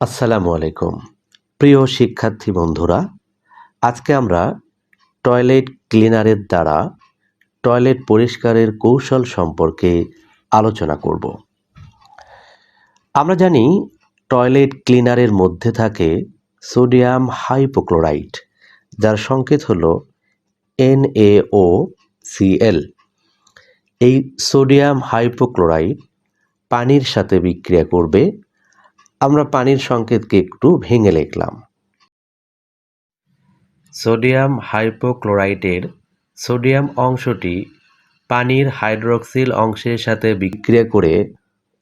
আসসালামু আলাইকুম। প্রিয় শিক্ষার্থী বন্ধুরা, আজকে আমরা টয়লেট ক্লিনারের দ্বারা টয়লেট পরিষ্কারের কৌশল সম্পর্কে আলোচনা করব। আমরা জানি টয়লেট ক্লিনারের মধ্যে থাকে সোডিয়াম হাইপোক্লোরাইট, যার সংকেত হল এনএও সিএল এই সোডিয়াম হাইপোক্লোরাইট পানির সাথে বিক্রিয়া করবে আমরা পানির সংকেতকে একটু ভেঙে লিখলাম। সোডিয়াম হাইপোক্লোরাইটের সোডিয়াম অংশটি পানির হাইড্রোক্সিল অংশের সাথে বিক্রিয়া করে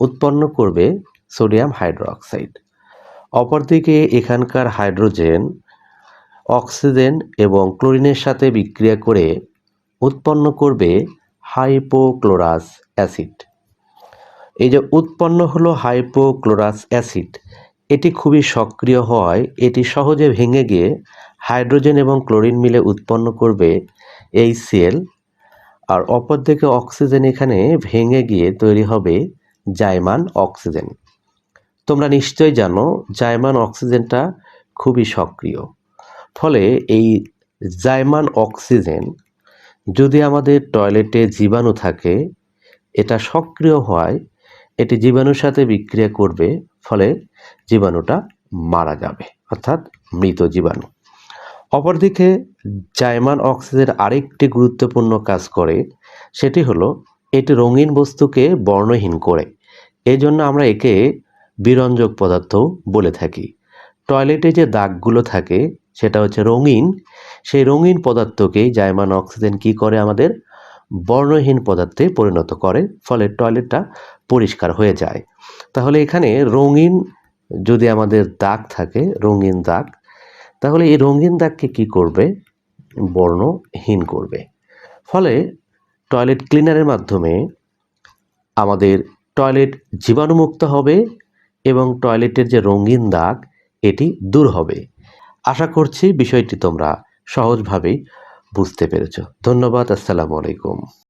উৎপন্ন করবে সোডিয়াম হাইড্রোক্সাইড। অপরদিকে এখানকার হাইড্রোজেন, অক্সিজেন এবং ক্লোরিনের সাথে বিক্রিয়া করে উৎপন্ন করবে হাইপোক্লোরাস অ্যাসিড। এই যে উৎপন্ন হলো হাইপোক্লোরাস অ্যাসিড, এটি খুবই সক্রিয় হওয়ায় এটি সহজে ভেঙে গিয়ে হাইড্রোজেন এবং ক্লোরিন মিলে উৎপন্ন করবে এই সেল, আর অপরদিকে অক্সিজেন এখানে ভেঙে গিয়ে তৈরি হবে জাইমান অক্সিজেন। তোমরা নিশ্চয়ই জানো জাইমান অক্সিজেনটা খুবই সক্রিয়, ফলে এই জাইমান অক্সিজেন যদি আমাদের টয়লেটে জীবাণু থাকে, এটা সক্রিয় হওয়ায় এটি জীবাণুর সাথে বিক্রিয়া করবে, ফলে জীবাণুটা মারা যাবে, অর্থাৎ মৃত জীবাণু। অপরদিকে, জায়মান অক্সিজেন আরেকটি গুরুত্বপূর্ণ কাজ করে, সেটি হলো এটি রঙিন বস্তুকে বর্ণহীন করে। এই জন্য আমরা একে বিরঞ্জক পদার্থ বলে থাকি। টয়লেটে যে দাগগুলো থাকে, সেটা হচ্ছে রঙিন। সেই রঙিন পদার্থকেই জায়মান অক্সিজেন কি করে আমাদের বর্ণহীন পদার্থে পরিণত করে, ফলে টয়লেটটা পরিষ্কার হয়ে যায়। তাহলে এখানে রঙিন যদি আমাদের দাগ থাকে, রঙিন দাগ, তাহলে এই রঙিন দাগকে কি করবে? বর্ণহীন করবে। ফলে টয়লেট ক্লিনারের মাধ্যমে আমাদের টয়লেট জীবাণুমুক্ত হবে এবং টয়লেটের যে রঙিন দাগ, এটি দূর হবে। আশা করছি বিষয়টি তোমরা সহজভাবেই বুঝতে পেরেছ। ধন্যবাদ আসসালামু আলাইকুম।